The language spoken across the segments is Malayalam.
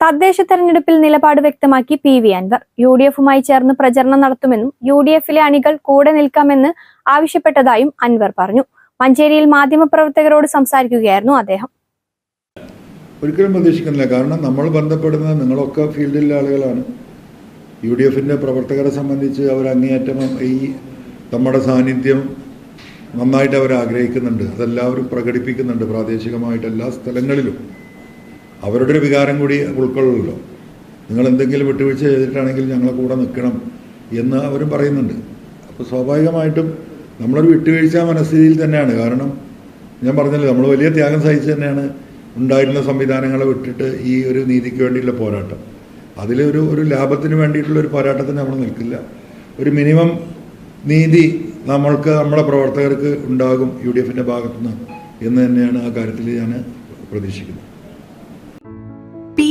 തദ്ദേശ തെരഞ്ഞെടുപ്പിൽ നിലപാട് വ്യക്തമാക്കി P V Anwar. U D എഫുമായി ചേർന്ന് പ്രചരണം നടത്തുമെന്നും യു ഡി എഫിലെ അണികൾ കൂടെ നിൽക്കാമെന്ന് ആവശ്യപ്പെട്ടതായും അൻവർ പറഞ്ഞു. മഞ്ചേരിയിൽ മാധ്യമപ്രവർത്തകരോട് സംസാരിക്കുകയായിരുന്നു അദ്ദേഹം. ഒരിക്കലും പ്രതീക്ഷിക്കുന്നില്ല. കാരണം നമ്മൾ ബന്ധപ്പെടുന്ന നിങ്ങളൊക്കെ ഫീൽഡിലെ ആളുകളാണ്. യു ഡി എഫിന്റെ പ്രവർത്തകരെ സംബന്ധിച്ച് അവർ അങ്ങേയറ്റം ഈ നമ്മുടെ സാന്നിധ്യം നന്നായിട്ട് അവർ ആഗ്രഹിക്കുന്നുണ്ട്. അതെല്ലാവരും പ്രകടിപ്പിക്കുന്നുണ്ട് പ്രാദേശികമായിട്ട് എല്ലാ സ്ഥലങ്ങളിലും. അവരുടെ ഒരു വികാരം കൂടി ഉൾക്കൊള്ളുമല്ലോ. നിങ്ങൾ എന്തെങ്കിലും വിട്ടുവീഴ്ച ചെയ്തിട്ടാണെങ്കിൽ ഞങ്ങളെ കൂടെ നിൽക്കണം എന്ന് അവരും പറയുന്നുണ്ട്. അപ്പോൾ സ്വാഭാവികമായിട്ടും നമ്മളൊരു വിട്ടുവീഴ്ച മനസ്ഥിതിയിൽ തന്നെയാണ്. കാരണം ഞാൻ പറഞ്ഞല്ലോ നമ്മൾ വലിയ ത്യാഗം സഹിച്ച് തന്നെയാണ് ഉണ്ടായിരുന്ന സംവിധാനങ്ങളെ വിട്ടിട്ട് ഈ ഒരു നീതിക്ക് വേണ്ടിയുള്ള പോരാട്ടം. അതിലൊരു ഒരു ലാഭത്തിന് വേണ്ടിയിട്ടുള്ള ഒരു പോരാട്ടത്തിന് നമ്മൾ നിൽക്കില്ല. ഒരു മിനിമം നീതി നമ്മൾക്ക് നമ്മുടെ പ്രവർത്തകർക്ക് ഉണ്ടാകും യു ഡി എഫിന്റെ ഭാഗത്തുനിന്ന് എന്ന് തന്നെയാണ് ആ കാര്യത്തിൽ ഞാൻ പ്രതീക്ഷിക്കുന്നത്.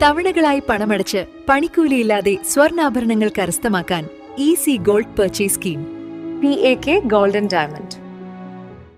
തവണകളായി പണമടച്ച് പണിക്കൂലിയില്ലാതെ സ്വർണാഭരണങ്ങൾ കരസ്ഥമാക്കാൻ easy gold purchase scheme P A K golden diamond